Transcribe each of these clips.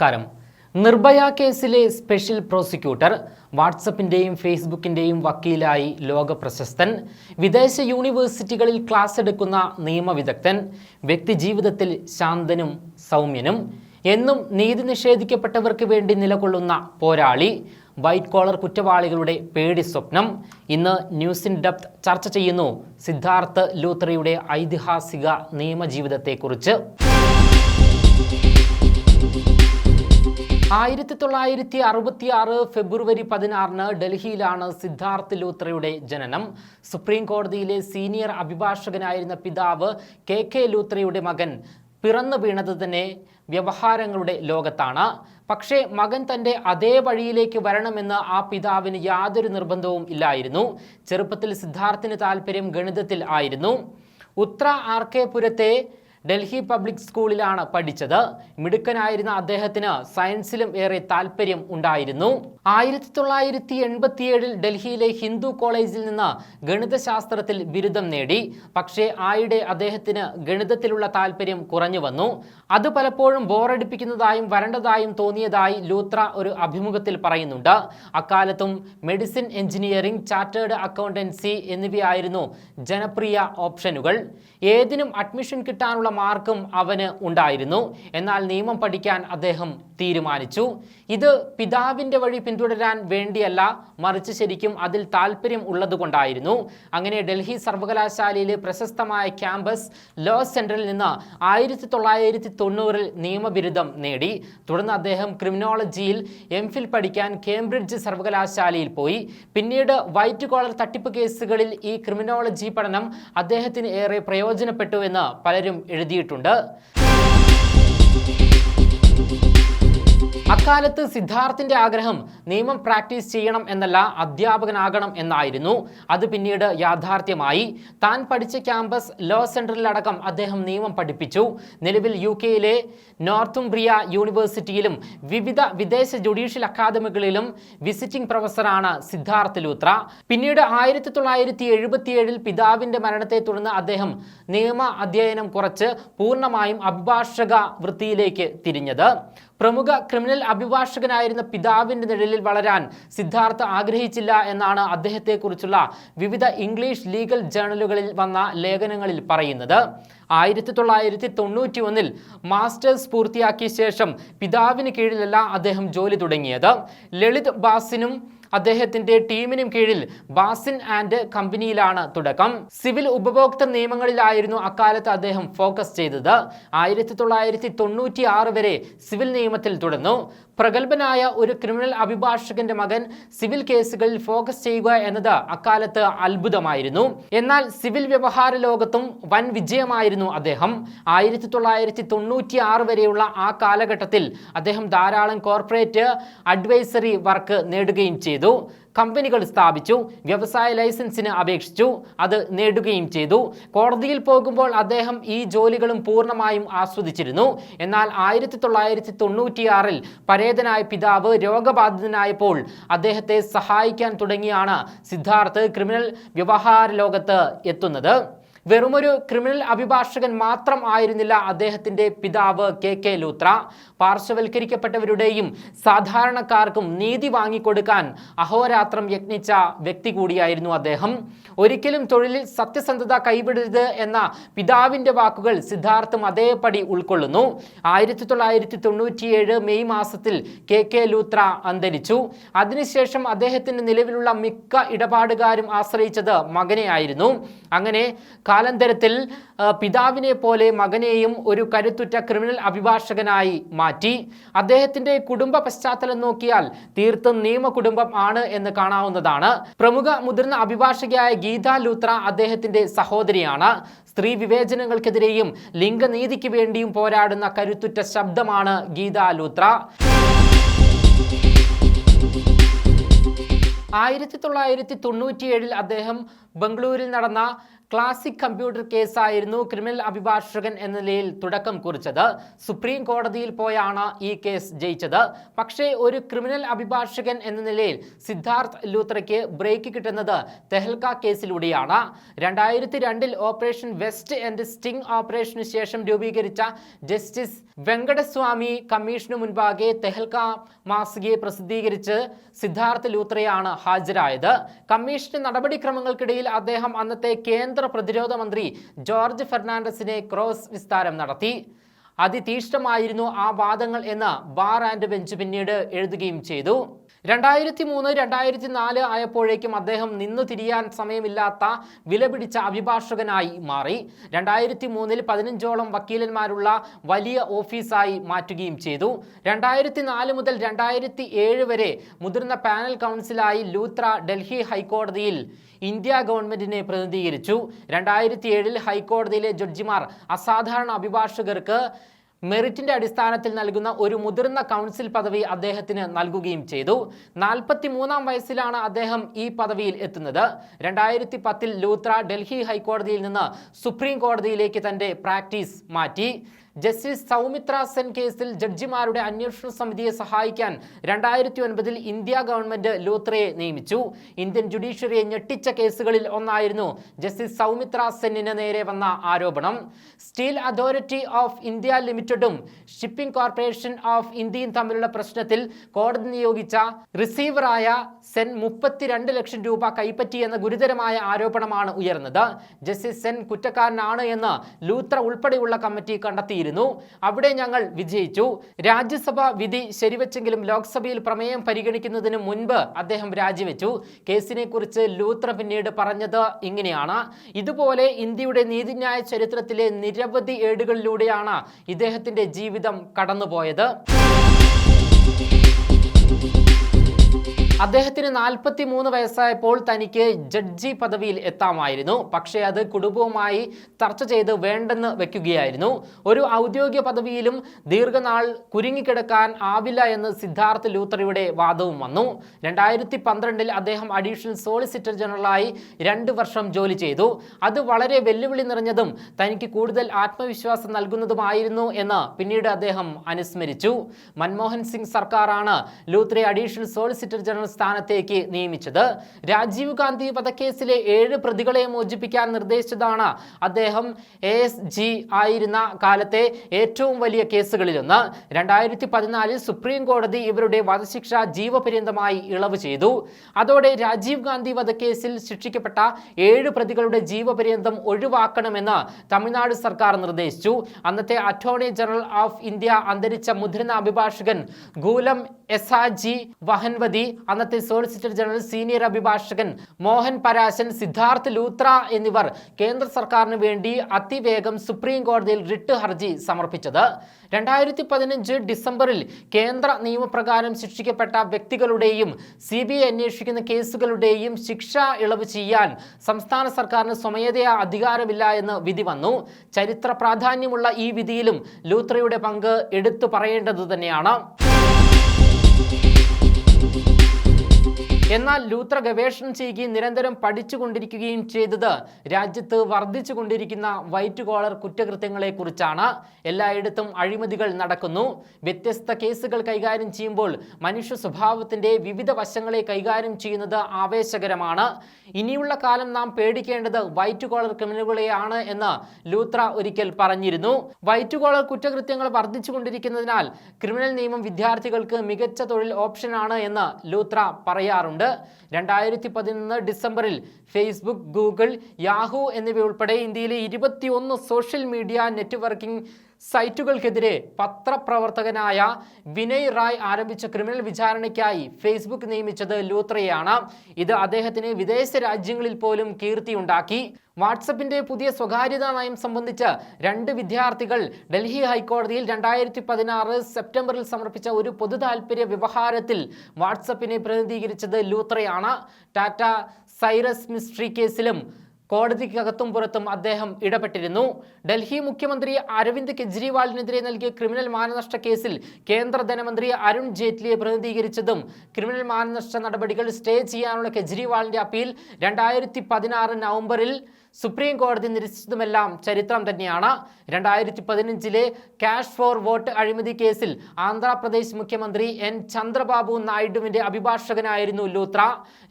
നമസ്കാരം. നിർഭയ കേസിലെ special prosecutor വാട്സപ്പിന്റെയും ഫേസ്ബുക്കിന്റെയും വക്കീലായി ലോക പ്രശസ്തൻ വിദേശ യൂണിവേഴ്സിറ്റികളിൽ ക്ലാസ് എടുക്കുന്ന നിയമവിദഗ്ധൻ വ്യക്തിജീവിതത്തിൽ ശാന്തനും സൗമ്യനും എന്നും നീതി നിഷേധിക്കപ്പെട്ടവർക്ക് വേണ്ടി നിലകൊള്ളുന്ന പോരാളി വൈറ്റ് കോളർ കുറ്റവാളികളുടെ പേടി സ്വപ്നം ഇന്ന് ന്യൂസ് ഇൻ ഡെപ്ത് ചർച്ച ചെയ്യുന്നു സിദ്ധാർത്ഥ് ലൂത്രയുടെ ഐതിഹാസിക നിയമജീവിതത്തെക്കുറിച്ച്. ആയിരത്തി തൊള്ളായിരത്തി അറുപത്തി ആറ് ഫെബ്രുവരി പതിനാറിന് ഡൽഹിയിലാണ് സിദ്ധാർത്ഥ് ലൂത്രയുടെ ജനനം. സുപ്രീം കോടതിയിലെ സീനിയർ അഭിഭാഷകനായിരുന്ന പിതാവ് കെ കെ ലൂത്രയുടെ മകൻ പിറന്നു വീണത് തന്നെ വ്യവഹാരങ്ങളുടെ ലോകത്താണ്. പക്ഷേ മകൻ തന്റെ അതേ വഴിയിലേക്ക് വരണമെന്ന് ആ പിതാവിന് യാതൊരു നിർബന്ധവും ഇല്ലായിരുന്നു. ചെറുപ്പത്തിൽ സിദ്ധാർത്ഥിന് താല്പര്യം ഗണിതത്തിൽ ആയിരുന്നു. ഉത്ര ആർ കെ പുരത്തെ ഡൽഹി പബ്ലിക് സ്കൂളിലാണ് പഠിച്ചത്. മിടുക്കനായിരുന്ന അദ്ദേഹത്തിന് സയൻസിലും ഏറെ താല്പര്യം ഉണ്ടായിരുന്നു. ആയിരത്തി തൊള്ളായിരത്തി എൺപത്തിയേഴിൽ ഡൽഹിയിലെ ഹിന്ദു കോളേജിൽ നിന്ന് ഗണിതശാസ്ത്രത്തിൽ ബിരുദം നേടി. പക്ഷേ ആയിടെ അദ്ദേഹത്തിന് ഗണിതത്തിലുള്ള താല്പര്യം കുറഞ്ഞു വന്നു. അത് പലപ്പോഴും ബോറടിപ്പിക്കുന്നതായും വരണ്ടതായും തോന്നിയതായി ലൂത്ര ഒരു അഭിമുഖത്തിൽ പറയുന്നുണ്ട്. അക്കാലത്തും മെഡിസിൻ എഞ്ചിനീയറിംഗ് ചാർട്ടേഡ് അക്കൗണ്ടൻസി എന്നിവയായിരുന്നു ജനപ്രിയ ഓപ്ഷനുകൾ. ഏതിനും അഡ്മിഷൻ കിട്ടാനുള്ള മാർക്കും അവന് ഉണ്ടായിരുന്നു. എന്നാൽ നിയമം പഠിക്കാൻ അദ്ദേഹം തീരുമാനിച്ചു. ഇത് പിതാവിന്റെ വഴി പിന്തുടരാൻ വേണ്ടിയല്ല മറിച്ച് ശരിക്കും അതിൽ താല്പര്യം ഉള്ളതുകൊണ്ടായിരുന്നു. അങ്ങനെ ഡൽഹി സർവകലാശാലയിലെ പ്രശസ്തമായ ക്യാമ്പസ് ലോ സെന്ററിൽ നിന്ന് ആയിരത്തി തൊള്ളായിരത്തി തൊണ്ണൂറിൽ നിയമബിരുദം നേടി. തുടർന്ന് അദ്ദേഹം ക്രിമിനോളജിയിൽ എം ഫിൽ പഠിക്കാൻ കേംബ്രിഡ്ജ് സർവകലാശാലയിൽ പോയി. പിന്നീട് വൈറ്റ് കോളർ തട്ടിപ്പ് കേസുകളിൽ ഈ ക്രിമിനോളജി പഠനം അദ്ദേഹത്തിന് ഏറെ പ്രയോജനപ്പെട്ടു എന്ന് പലരും എഴുതിയിട്ടുണ്ട്. അക്കാലത്ത് സിദ്ധാർത്ഥിന്റെ ആഗ്രഹം നിയമം പ്രാക്ടീസ് ചെയ്യണം എന്നല്ല അധ്യാപകനാകണം എന്നായിരുന്നു. അത് പിന്നീട് യാഥാർത്ഥ്യമായി. താൻ പഠിച്ച ക്യാമ്പസ് ലോ സെന്ററിലടക്കം അദ്ദേഹം നിയമം പഠിപ്പിച്ചു. നിലവിൽ യു കെയിലെ നോർത്തുംബ്രിയ യൂണിവേഴ്സിറ്റിയിലും വിവിധ വിദേശ ജുഡീഷ്യൽ അക്കാദമികളിലും വിസിറ്റിംഗ് പ്രൊഫസറാണ് സിദ്ധാർത്ഥ് ലൂത്ര. പിന്നീട് ആയിരത്തി തൊള്ളായിരത്തി എഴുപത്തിയേഴിൽ പിതാവിന്റെ മരണത്തെ തുടർന്ന് അദ്ദേഹം നിയമ അധ്യയനം കുറച്ച് പൂർണമായും അഭിഭാഷക വൃത്തിയിലേക്ക് തിരിഞ്ഞത്. പ്രമുഖ ക്രിമിനൽ അഭിഭാഷകനായിരുന്ന പിതാവിന്റെ നിഴലിൽ വളരാൻ സിദ്ധാർത്ഥ ആഗ്രഹിച്ചില്ല എന്നാണ് അദ്ദേഹത്തെക്കുറിച്ചുള്ള വിവിധ ഇംഗ്ലീഷ് ലീഗൽ ജേണലുകളിൽ വന്ന ലേഖനങ്ങളിൽ പറയുന്നത്. ആയിരത്തി തൊള്ളായിരത്തി തൊണ്ണൂറ്റി ഒന്നിൽ മാസ്റ്റേഴ്സ് പൂർത്തിയാക്കിയ ശേഷം പിതാവിന് കീഴിലല്ല അദ്ദേഹം ജോലി തുടങ്ങിയത്. ലളിത് ബാസിനും അദ്ദേഹത്തിന്റെ ടീമിനും കീഴിൽ ബാസിൻ ആൻഡ് കമ്പനിയിലാണ് തുടക്കം. സിവിൽ ഉപഭോക്തൃ നിയമങ്ങളിലായിരുന്നു അക്കാലത്ത് അദ്ദേഹം ഫോക്കസ് ചെയ്തത്. ആയിരത്തി തൊള്ളായിരത്തി തൊണ്ണൂറ്റി ആറ് വരെ സിവിൽ നിയമത്തിൽ തുടർന്നു. പ്രഗത്ഭനായ ഒരു ക്രിമിനൽ അഭിഭാഷകന്റെ മകൻ സിവിൽ കേസുകളിൽ ഫോക്കസ് ചെയ്യുക എന്നത് അക്കാലത്ത് അത്ഭുതമായിരുന്നു. എന്നാൽ സിവിൽ വ്യവഹാര ലോകത്തും വൻ വിജയമായിരുന്നു അദ്ദേഹം. ആയിരത്തി തൊള്ളായിരത്തി തൊണ്ണൂറ്റി ആറ് വരെയുള്ള ആ കാലഘട്ടത്തിൽ അദ്ദേഹം ധാരാളം കോർപ്പറേറ്റ് അഡ്വൈസറി വർക്ക് നേടുകയും ചെയ്തു. കമ്പനികൾ സ്ഥാപിച്ചു വ്യവസായ ലൈസൻസിന് അപേക്ഷിച്ചു അത് നേടുകയും ചെയ്തു. കോടതിയിൽ പോകുമ്പോൾ അദ്ദേഹം ഈ ജോലികളും പൂർണമായും ആസ്വദിച്ചിരുന്നു. എന്നാൽ ആയിരത്തി തൊള്ളായിരത്തി തൊണ്ണൂറ്റിയാറിൽ പരേതനായ പിതാവ് രോഗബാധിതനായപ്പോൾ അദ്ദേഹത്തെ സഹായിക്കാൻ തുടങ്ങിയാണ് സിദ്ധാർത്ഥ് ക്രിമിനൽ വ്യവഹാര ലോകത്ത് എത്തുന്നത്. വെറുമൊരു ക്രിമിനൽ അഭിഭാഷകൻ മാത്രം ആയിരുന്നില്ല അദ്ദേഹത്തിന്റെ പിതാവ് കെ കെ ലൂത്ര. പാർശ്വവൽക്കരിക്കപ്പെട്ടവരുടെയും സാധാരണക്കാർക്കും നീതി വാങ്ങിക്കൊടുക്കാൻ അഹോരാത്രം യത്നിച്ച വ്യക്തി കൂടിയായിരുന്നു അദ്ദേഹം. ഒരിക്കലും തൊഴിലിൽ സത്യസന്ധത കൈവിടരുത് എന്ന പിതാവിന്റെ വാക്കുകൾ സിദ്ധാർത്ഥം അതേപടി ഉൾക്കൊള്ളുന്നു. ആയിരത്തി തൊള്ളായിരത്തി തൊണ്ണൂറ്റിയേഴ് മെയ് മാസത്തിൽ കെ കെ ലൂത്ര അന്തരിച്ചു. അതിനുശേഷം അദ്ദേഹത്തിന് നിലവിലുള്ള മിക്ക ഇടപാടുകാരും ആശ്രയിച്ചത് മകനെയായിരുന്നു. അങ്ങനെ കാലാന്തരത്തിൽ പിതാവിനെ പോലെ മകനെയും ഒരു കരുത്തുറ്റ ക്രിമിനൽ അഭിഭാഷകനായി മാറ്റി. അദ്ദേഹത്തിന്റെ കുടുംബ പശ്ചാത്തലം നോക്കിയാൽ തീർത്തും നിയമ കുടുംബം ആണ് എന്ന് കാണാവുന്നതാണ്. പ്രമുഖ മുതിർന്ന അഭിഭാഷകയായ ഗീത ലൂത്ര അദ്ദേഹത്തിന്റെ സഹോദരിയാണ്. സ്ത്രീ വിവേചനങ്ങൾക്കെതിരെയും ലിംഗനീതിക്ക് വേണ്ടിയും പോരാടുന്ന കരുത്തുറ്റ ശബ്ദമാണ് ഗീത ലൂത്ര. ആയിരത്തി തൊള്ളായിരത്തി തൊണ്ണൂറ്റിയേഴിൽ അദ്ദേഹം ബംഗളൂരിൽ നടന്ന ക്ലാസിക് കമ്പ്യൂട്ടർ കേസായിരുന്നു ക്രിമിനൽ അഭിഭാഷകൻ എന്ന നിലയിൽ തുടക്കം കുറിച്ചത്. സുപ്രീം കോടതിയിൽ പോയാണ് ഈ കേസ് ജയിച്ചത്. പക്ഷേ ഒരു ക്രിമിനൽ അഭിഭാഷകൻ എന്ന നിലയിൽ സിദ്ധാർത്ഥ് ലൂത്രയ്ക്ക് ബ്രേക്ക് കിട്ടുന്നത് തെഹൽക്ക കേസിലൂടെയാണ്. രണ്ടായിരത്തി രണ്ടിൽ ഓപ്പറേഷൻ വെസ്റ്റ് ആൻഡ് സ്റ്റിംഗ് ഓപ്പറേഷന് ശേഷം രൂപീകരിച്ച ജസ്റ്റിസ് വെങ്കടസ്വാമി കമ്മീഷനു മുൻപാകെ തെഹൽക്ക മാസികയെ പ്രസിദ്ധീകരിച്ച് സിദ്ധാർത്ഥ് ലൂത്രയാണ് ഹാജരായത്. കമ്മീഷന്റെ നടപടിക്രമങ്ങൾക്കിടയിൽ അദ്ദേഹം അന്നത്തെ കേന്ദ്ര പ്രതിരോധ മന്ത്രി ജോർജ് ഫെർണാണ്ടസിനെ ക്രോസ് വിസ്താരം നടത്തി. അതിതീഷ്ണമായിരുന്നു ആ വാദങ്ങൾ എന്ന് ബാർ ആൻഡ് ബെഞ്ച് പിന്നീട് എഴുതുകയും ചെയ്തു. രണ്ടായിരത്തി മൂന്ന് രണ്ടായിരത്തി നാല് ആയപ്പോഴേക്കും അദ്ദേഹം നിന്നു തിരിയാൻ സമയമില്ലാത്ത വിലപിടിച്ച അഭിഭാഷകനായി മാറി. രണ്ടായിരത്തി മൂന്നിൽ പതിനഞ്ചോളം വക്കീലന്മാരുള്ള വലിയ ഓഫീസായി മാറ്റുകയും ചെയ്തു. രണ്ടായിരത്തി നാല് മുതൽ രണ്ടായിരത്തി ഏഴ് വരെ മുതിർന്ന പാനൽ കൗൺസിലായി ലൂത്ര ഡൽഹി ഹൈക്കോടതിയിൽ ഇന്ത്യ ഗവൺമെന്റിനെ പ്രതിനിധീകരിച്ചു. രണ്ടായിരത്തി ഏഴിൽ ഹൈക്കോടതിയിലെ ജഡ്ജിമാർ അസാധാരണ അഭിഭാഷകർക്ക് മെറിറ്റിന്റെ അടിസ്ഥാനത്തിൽ നൽകുന്ന ഒരു മുതിർന്ന കൗൺസിൽ പദവി അദ്ദേഹത്തിന് നൽകുകയും ചെയ്തു. നാൽപ്പത്തി മൂന്നാം വയസ്സിലാണ് അദ്ദേഹം ഈ പദവിയിൽ എത്തുന്നത്. രണ്ടായിരത്തി പത്തിൽ ലൂത്ര ഡൽഹി ഹൈക്കോടതിയിൽ നിന്ന് സുപ്രീം കോടതിയിലേക്ക് തന്റെ പ്രാക്ടീസ് മാറ്റി. ജസ്റ്റിസ് സൗമിത്ര സെൻ കേസിൽ ജഡ്ജിമാരുടെ അന്വേഷണ സമിതിയെ സഹായിക്കാൻ രണ്ടായിരത്തി ഒൻപതിൽ ഇന്ത്യ ഗവൺമെന്റ് ലൂത്രയെ നിയമിച്ചു. ഇന്ത്യൻ ജുഡീഷ്യറിയെ ഞെട്ടിച്ച കേസുകളിൽ ഒന്നായിരുന്നു ജസ്റ്റിസ് സൗമിത്ര സെന്നിന് നേരെ വന്ന ആരോപണം. സ്റ്റീൽ അതോറിറ്റി ഓഫ് ഇന്ത്യ ലിമിറ്റഡും ഷിപ്പിംഗ് കോർപ്പറേഷൻ ഓഫ് ഇന്ത്യയും തമ്മിലുള്ള പ്രശ്നത്തിൽ കോടതി നിയോഗിച്ച റിസീവറായ സെൻ മുപ്പത്തിരണ്ട് ലക്ഷം രൂപ കൈപ്പറ്റിയെന്ന ഗുരുതരമായ ആരോപണമാണ് ഉയർന്നത്. ജസ്റ്റിസ് സെൻ കുറ്റക്കാരനാണ് എന്ന് ലൂത്ര ഉൾപ്പെടെയുള്ള കമ്മിറ്റി കണ്ടെത്തിയിരുന്നു അവിടെ ഞങ്ങൾ വിജയിച്ചു. രാജ്യസഭ വിധി ശരിവെച്ചെങ്കിലും ലോക്സഭയിൽ പ്രമേയം പരിഗണിക്കുന്നതിന് മുൻപ് അദ്ദേഹം രാജിവെച്ചു. കേസിനെ കുറിച്ച് ലൂത്ര പിന്നീട് പറഞ്ഞത് ഇങ്ങനെയാണ്. ഇതുപോലെ ഇന്ത്യയുടെ നീതിന്യായ ചരിത്രത്തിലെ നിരവധി ഏടുകളിലൂടെയാണ് ഇദ്ദേഹത്തിന്റെ ജീവിതം കടന്നുപോയത്. അദ്ദേഹത്തിന് നാൽപ്പത്തി മൂന്ന് വയസ്സായപ്പോൾ തനിക്ക് ജഡ്ജി പദവിയിൽ എത്താമായിരുന്നു. പക്ഷേ അത് കുടുംബവുമായി ചർച്ച ചെയ്ത് വേണ്ടെന്ന് വെക്കുകയായിരുന്നു. ഒരു ഔദ്യോഗിക പദവിയിലും ദീർഘനാൾ കുരുങ്ങിക്കിടക്കാൻ ആവില്ല എന്ന് സിദ്ധാർത്ഥ് ലൂത്രയുടെ വാദവും വന്നു. രണ്ടായിരത്തി പന്ത്രണ്ടിൽ അദ്ദേഹം അഡീഷണൽ സോളിസിറ്റർ ജനറലായി രണ്ട് വർഷം ജോലി ചെയ്തു. അത് വളരെ വെല്ലുവിളി നിറഞ്ഞതും തനിക്ക് കൂടുതൽ ആത്മവിശ്വാസം നൽകുന്നതുമായിരുന്നു എന്ന് പിന്നീട് അദ്ദേഹം അനുസ്മരിച്ചു. മൻമോഹൻ സിംഗ് സർക്കാരാണ് ലൂത്രയെ അഡീഷണൽ സോളിസിറ്റർ ജനറൽ സ്ഥാനത്തേക്ക് നിയമിച്ചത്. രാജീവ് ഗാന്ധി വധക്കേസിലെ ഏഴ് പ്രതികളെ മോചിപ്പിക്കാൻ നിർദ്ദേശിച്ചതാണ് അദ്ദേഹം എ എസ് ജി ആയിരുന്ന കാലത്തെ ഏറ്റവും വലിയ കേസുകളിലൊന്ന്. രണ്ടായിരത്തി പതിനാലിൽ സുപ്രീം കോടതി ഇവരുടെ വധശിക്ഷ ജീവപര്യന്തമായി ഇളവ് ചെയ്തു. അതോടെ രാജീവ് ഗാന്ധി വധക്കേസിൽ ശിക്ഷിക്കപ്പെട്ട ഏഴ് പ്രതികളുടെ ജീവപര്യന്തം ഒഴിവാക്കണമെന്ന് തമിഴ്നാട് സർക്കാർ നിർദ്ദേശിച്ചു. അന്നത്തെ അറ്റോർണി ജനറൽ ഓഫ് ഇന്ത്യ അന്തരിച്ച മുതിർന്ന അഭിഭാഷകൻ ഗൂലം എസാജി വഹൻവതി അന്നത്തെ സോളിസിറ്റർ ജനറൽ സീനിയർ അഭിഭാഷകൻ മോഹൻ പരാശൻ സിദ്ധാർത്ഥ് ലൂത്ര എന്നിവർ കേന്ദ്ര സർക്കാരിന് വേണ്ടി അതിവേഗം സുപ്രീം കോടതിയിൽ റിട്ട് ഹർജി സമർപ്പിച്ചത്. രണ്ടായിരത്തി പതിനഞ്ച് ഡിസംബറിൽ കേന്ദ്ര നിയമപ്രകാരം ശിക്ഷിക്കപ്പെട്ട വ്യക്തികളുടെയും സി ബി ഐ അന്വേഷിക്കുന്ന കേസുകളുടെയും ശിക്ഷ ഇളവ് ചെയ്യാൻ സംസ്ഥാന സർക്കാരിന് സ്വമേധയാ അധികാരമില്ല എന്ന് വിധി വന്നു. ചരിത്ര പ്രാധാന്യമുള്ള ഈ വിധിയിലും ലൂത്രയുടെ പങ്ക് എടുത്തു പറയേണ്ടത് തന്നെയാണ്. എന്നാൽ ലൂത്ര ഗവേഷണം ചെയ്യുകയും നിരന്തരം പഠിച്ചുകൊണ്ടിരിക്കുകയും ചെയ്തത് രാജ്യത്ത് വർദ്ധിച്ചു കൊണ്ടിരിക്കുന്ന വൈറ്റ് കോളർ കുറ്റകൃത്യങ്ങളെക്കുറിച്ചാണ്. എല്ലായിടത്തും അഴിമതികൾ നടക്കുന്നു. വ്യത്യസ്ത കേസുകൾ കൈകാര്യം ചെയ്യുമ്പോൾ മനുഷ്യ സ്വഭാവത്തിന്റെ വിവിധ വശങ്ങളെ കൈകാര്യം ചെയ്യുന്നത് ആവേശകരമാണ്. ഇനിയുള്ള കാലം നാം പേടിക്കേണ്ടത് വൈറ്റ് കോളർ ക്രിമിനലുകളെയാണ് എന്ന് ലൂത്ര ഒരിക്കൽ പറഞ്ഞിരുന്നു. വൈറ്റ് കോളർ കുറ്റകൃത്യങ്ങൾ വർദ്ധിച്ചുകൊണ്ടിരിക്കുന്നതിനാൽ ക്രിമിനൽ നിയമം വിദ്യാർത്ഥികൾക്ക് മികച്ച തൊഴിൽ ഓപ്ഷനാണ് എന്ന് ലൂത്ര പറയാറുണ്ട്. രണ്ടായിരത്തി പതിനൊന്ന് ഡിസംബറിൽ ഫേസ്ബുക്ക് ഗൂഗിൾ യാഹു എന്നിവയുൾപ്പെടെ ഇന്ത്യയിലെ ഇരുപത്തിയൊന്ന് സോഷ്യൽ മീഡിയ നെറ്റ്വർക്കിംഗ് സൈറ്റുകൾക്കെതിരെ പത്രപ്രവർത്തകനായ വിനയ് റായ് ആരംഭിച്ച ക്രിമിനൽ വിചാരണയ്ക്കായി ഫേസ്ബുക്ക് നിയമിച്ചത് ലൂത്രയാണ് ഇത് അദ്ദേഹത്തിന് വിദേശ രാജ്യങ്ങളിൽ പോലും കീർത്തിയുണ്ടാക്കി. വാട്സപ്പിന്റെ പുതിയ സ്വകാര്യതാ നയം സംബന്ധിച്ച് രണ്ട് വിദ്യാർത്ഥികൾ ഡൽഹി ഹൈക്കോടതിയിൽ രണ്ടായിരത്തി പതിനാറ് സെപ്റ്റംബറിൽ സമർപ്പിച്ച ഒരു പൊതു താൽപര്യ വ്യവഹാരത്തിൽ വാട്സപ്പിനെ പ്രതിനിധീകരിച്ചത് ലൂത്രയാണ്. ടാറ്റ സൈറസ് മിസ്ട്രി കേസിലും കോടതിക്കകത്തും പുറത്തും അദ്ദേഹം ഇടപെട്ടിരുന്നു. ഡൽഹി മുഖ്യമന്ത്രി അരവിന്ദ് കെജ്രിവാളിനെതിരെ നൽകിയ ക്രിമിനൽ മാനനഷ്ട കേസിൽ കേന്ദ്ര ധനമന്ത്രി അരുൺ ജെയ്റ്റ്ലിയെ പ്രതിനിധീകരിച്ചതും ക്രിമിനൽ മാനനഷ്ട നടപടികൾ സ്റ്റേ ചെയ്യാനുള്ള കെജ്രിവാളിന്റെ അപ്പീൽ രണ്ടായിരത്തി പതിനാറ് നവംബറിൽ സുപ്രീം കോടതി നിരസിച്ചതുമെല്ലാം ചരിത്രം തന്നെയാണ്. രണ്ടായിരത്തി പതിനഞ്ചിലെ ക്യാഷ് ഫോർ വോട്ട് അഴിമതി കേസിൽ ആന്ധ്രാപ്രദേശ് മുഖ്യമന്ത്രി എൻ ചന്ദ്രബാബു നായിഡുവിന്റെ അഭിഭാഷകനായിരുന്നു ലൂത്ര.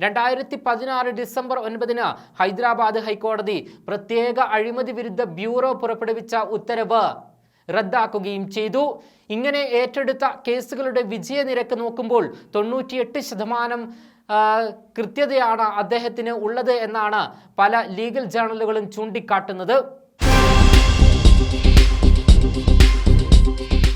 രണ്ടായിരത്തി പതിനാറ് ഡിസംബർ ഒൻപതിന് ഹൈദരാബാദ് ഹൈക്കോടതി പ്രത്യേക അഴിമതി വിരുദ്ധ ബ്യൂറോ പുറപ്പെടുവിച്ച ഉത്തരവ് റദ്ദാക്കുകയും ചെയ്തു. ഇങ്ങനെ ഏറ്റെടുത്ത കേസുകളുടെ വിജയനിരക്ക് നോക്കുമ്പോൾ തൊണ്ണൂറ്റിയെട്ട് ശതമാനം കൃത്യതയാണ് അദ്ദേഹത്തിന് ഉള്ളത് എന്നാണ് പല ലീഗൽ ജേണലുകളും ചൂണ്ടിക്കാട്ടുന്നത്.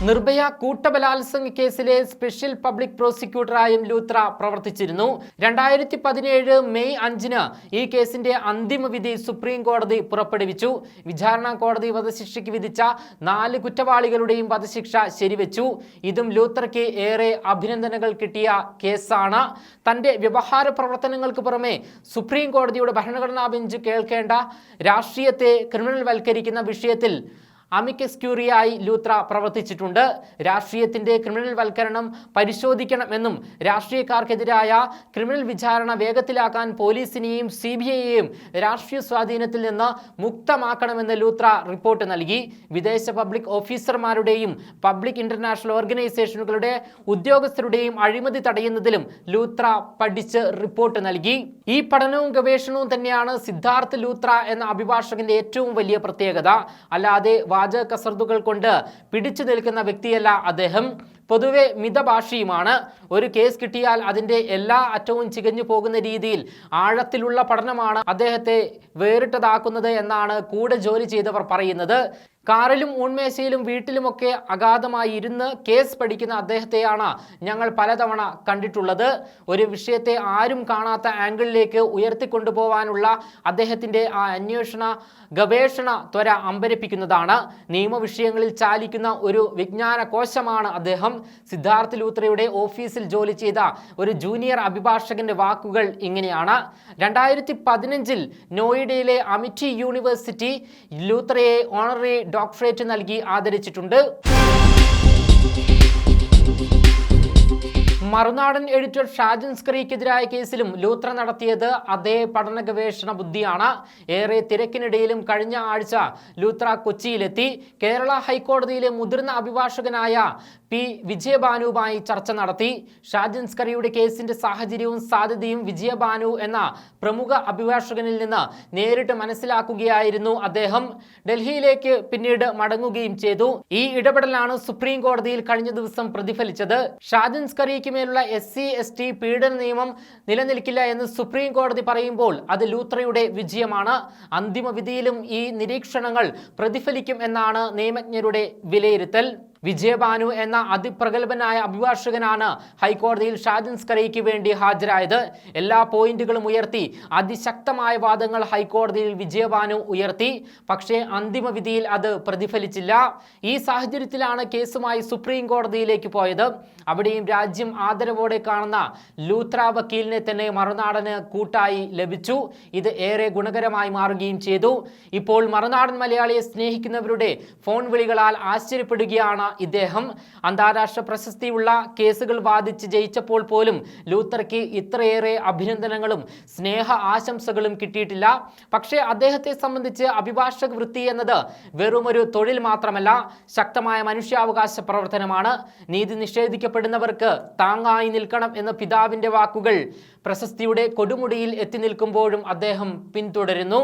നിർഭയ കൂട്ടബലാത്സംഗ കേസിലെ സ്പെഷ്യൽ പബ്ലിക് പ്രോസിക്യൂട്ടറായും ലൂത്ര പ്രവർത്തിച്ചിരുന്നു. രണ്ടായിരത്തി പതിനേഴ് മെയ് അഞ്ചിന് ഈ കേസിന്റെ അന്തിമ വിധി സുപ്രീം കോടതി പുറപ്പെടുവിച്ചു. വിചാരണ കോടതി വധശിക്ഷയ്ക്ക് വിധിച്ച നാല് കുറ്റവാളികളുടെയും വധശിക്ഷ ശരിവെച്ചു. ഇതും ലൂത്രയ്ക്ക് ഏറെ അഭിനന്ദനങ്ങൾ കിട്ടിയ കേസാണ്. തന്റെ വ്യവഹാര പ്രവർത്തനങ്ങൾക്ക് പുറമെ സുപ്രീം കോടതിയുടെ ഭരണഘടനാ ബെഞ്ച് കേൾക്കേണ്ട രാഷ്ട്രീയത്തെ ക്രിമിനൽ വൽക്കരിക്കുന്ന വിഷയത്തിൽ അമിക്കസ് ക്യൂറിയായി ലൂത്ര പ്രവർത്തിച്ചിട്ടുണ്ട്. രാഷ്ട്രീയത്തിന്റെ ക്രിമിനൽ വൽക്കരണം പരിശോധിക്കണമെന്നും രാഷ്ട്രീയക്കാർക്കെതിരായ ക്രിമിനൽ വിചാരണ വേഗത്തിലാക്കാൻ പോലീസിനെയും സി ബി ഐയെയും രാഷ്ട്രീയ സ്വാധീനത്തിൽ നിന്ന് മുക്തമാക്കണമെന്ന് ലൂത്ര റിപ്പോർട്ട് നൽകി. വിദേശ പബ്ലിക് ഓഫീസർമാരുടെയും പബ്ലിക് ഇന്റർനാഷണൽ ഓർഗനൈസേഷനുകളുടെ ഉദ്യോഗസ്ഥരുടെയും അഴിമതി തടയുന്നതിലും ലൂത്ര പഠിച്ച് റിപ്പോർട്ട് നൽകി. ഈ പഠനവും ഗവേഷണവും തന്നെയാണ് സിദ്ധാർത്ഥ് ലൂത്ര എന്ന അഭിഭാഷകന്റെ ഏറ്റവും വലിയ പ്രത്യേകത. അല്ലാതെ വാചക കസർത്തുകൾ കൊണ്ട് പിടിച്ചു നിൽക്കുന്ന വ്യക്തിയല്ല അദ്ദേഹം. പൊതുവെ മിതഭാഷിയുമാണ്. ഒരു കേസ് കിട്ടിയാൽ അതിന്റെ എല്ലാ അറ്റവും ചികഞ്ഞു പോകുന്ന രീതിയിൽ ആഴത്തിലുള്ള പഠനമാണ് അദ്ദേഹത്തെ വേറിട്ടതാക്കുന്നത് എന്നാണ് കൂടെ ജോലി ചെയ്തവർ പറയുന്നത്. കാറിലും ഊൺമേശയിലും വീട്ടിലുമൊക്കെ അഗാധമായി ഇരുന്ന് കേസ് പഠിക്കുന്ന അദ്ദേഹത്തെയാണ് ഞങ്ങൾ പലതവണ കണ്ടിട്ടുള്ളത്. ഒരു വിഷയത്തെ ആരും കാണാത്ത ആംഗിളിലേക്ക് ഉയർത്തിക്കൊണ്ടുപോകാനുള്ള അദ്ദേഹത്തിന്റെ ആ അന്വേഷണ ഗവേഷണ ത്വര അമ്പരപ്പിക്കുന്നതാണ്. നിയമവിഷയങ്ങളിൽ ചാലിക്കുന്ന ഒരു വിജ്ഞാന കോശമാണ് അദ്ദേഹം. സിദ്ധാർത്ഥ് ലൂത്രയുടെ ഓഫീസിൽ ജോലി ചെയ്ത ഒരു ജൂനിയർ അഭിഭാഷകന്റെ വാക്കുകൾ ഇങ്ങനെയാണ്. രണ്ടായിരത്തി പതിനഞ്ചിൽ നോയിഡയിലെ അമിറ്റി യൂണിവേഴ്സിറ്റി ലൂത്രയെ ഓണററി ഡോക്ടറേറ്റ് നൽകി ആദരിച്ചിട്ടുണ്ട്. മറുനാടൻ എഡിറ്റർ ഷാജൻ സ്ക്രീക്കെതിരായ കേസിലും ലൂത്ര നടത്തിയത് അതേ പഠന ഗവേഷണ ബുദ്ധിയാണ്. ഏറെ തിരക്കിനിടയിലും കഴിഞ്ഞ ആഴ്ച ലൂത്ര കൊച്ചിയിലെത്തി. കേരള ഹൈക്കോടതിയിലെ മുതിർന്ന അഭിഭാഷകനായ പി വിജയഭാനുവുമായി ചർച്ച നടത്തി. ഷാജൻ സ്കറിയുടെ കേസിന്റെ സാഹചര്യവും സാധ്യതയും വിജയഭാനു എന്ന പ്രമുഖ അഭിഭാഷകനിൽ നിന്ന് നേരിട്ട് മനസ്സിലാക്കുകയായിരുന്നു അദ്ദേഹം. ഡൽഹിയിലേക്ക് പിന്നീട് മടങ്ങുകയും ചെയ്തു. ഈ ഇടപെടലാണ് സുപ്രീം കോടതിയിൽ കഴിഞ്ഞ ദിവസം പ്രതിഫലിച്ചത്. ഷാജൻ സ്കറിക്ക് മേലുള്ള എസ് സി എസ് ടി പീഡന നിയമം നിലനിൽക്കില്ല എന്ന് സുപ്രീം കോടതി പറയുമ്പോൾ അത് ലൂത്രയുടെ വിജയമാണ്. അന്തിമ വിധിയിലും ഈ നിരീക്ഷണങ്ങൾ പ്രതിഫലിക്കും എന്നാണ് നിയമജ്ഞരുടെ വിലയിരുത്തൽ. വിജയഭാനു എന്ന അതിപ്രഗത്ഭനായ അഭിഭാഷകനാണ് ഹൈക്കോടതിയിൽ ഷാജൻ സ്കറിക്ക് വേണ്ടി ഹാജരായത്. എല്ലാ പോയിന്റുകളും ഉയർത്തി അതിശക്തമായ വാദങ്ങൾ ഹൈക്കോടതിയിൽ വിജയഭാനു ഉയർത്തി. പക്ഷേ അന്തിമ വിധിയിൽ അത് പ്രതിഫലിച്ചില്ല. ഈ സാഹചര്യത്തിലാണ് കേസുമായി സുപ്രീം കോടതിയിലേക്ക് പോയത്. അവിടെയും രാജ്യം ആദരവോടെ കാണുന്ന ലൂത്ര വക്കീലിനെ തന്നെ മറുനാടന് കൂട്ടായി ലഭിച്ചു. ഇത് ഏറെ ഗുണകരമായി മാറുകയും ചെയ്തു. ഇപ്പോൾ മറുനാടൻ മലയാളിയെ സ്നേഹിക്കുന്നവരുടെ ഫോൺ വിളികളാൽ ആശ്ചര്യപ്പെടുകയാണ് ഇദ്ദേഹം അന്താരാഷ്ട്ര പ്രശസ്തിയുള്ള കേസുകൾ വാദിച്ച് ജയിച്ചപ്പോൾ പോലും ലൂത്തർക്ക് ഇത്രയേറെ അഭിനന്ദനങ്ങളും സ്നേഹ ആശംസകളും കിട്ടിയിട്ടില്ല. പക്ഷേ അദ്ദേഹത്തെ സംബന്ധിച്ച് അഭിഭാഷക വൃത്തി എന്നത് വെറുമൊരു തൊഴിൽ മാത്രമല്ല ശക്തമായ മനുഷ്യാവകാശ പ്രവർത്തനമാണ്. നീതി നിഷേധിക്കപ്പെടുന്നവർക്ക് താങ്ങായി നിൽക്കണം എന്ന പിതാവിന്റെ വാക്കുകൾ പ്രശസ്തിയുടെ കൊടുമുടിയിൽ എത്തി നിൽക്കുമ്പോഴും അദ്ദേഹം പിന്തുടരുന്നു.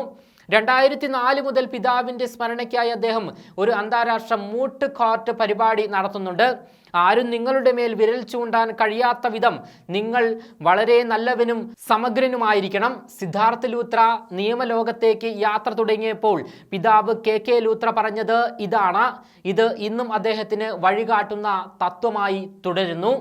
രണ്ടായിരത്തി നാല് മുതൽ പിതാവിന്റെ സ്മരണയ്ക്കായി അദ്ദേഹം ഒരു അന്താരാഷ്ട്ര മൂട്ട് കോർട്ട് പരിപാടി നടത്തുന്നുണ്ട്. ആരും നിങ്ങളുടെ മേൽ വിരൽ ചൂണ്ടാൻ കഴിയാത്ത വിധം നിങ്ങൾ വളരെ നല്ലവനും സമഗ്രനുമായിരിക്കണം. സിദ്ധാർത്ഥ ലൂത്ര നിയമലോകത്തേക്ക് യാത്ര തുടങ്ങിയപ്പോൾ പിതാവ് കെ കെ ലൂത്ര പറഞ്ഞത് ഇതാണ്. ഇത് ഇന്നും അദ്ദേഹത്തിന് വഴികാട്ടുന്ന തത്വമായി തുടരുന്നു.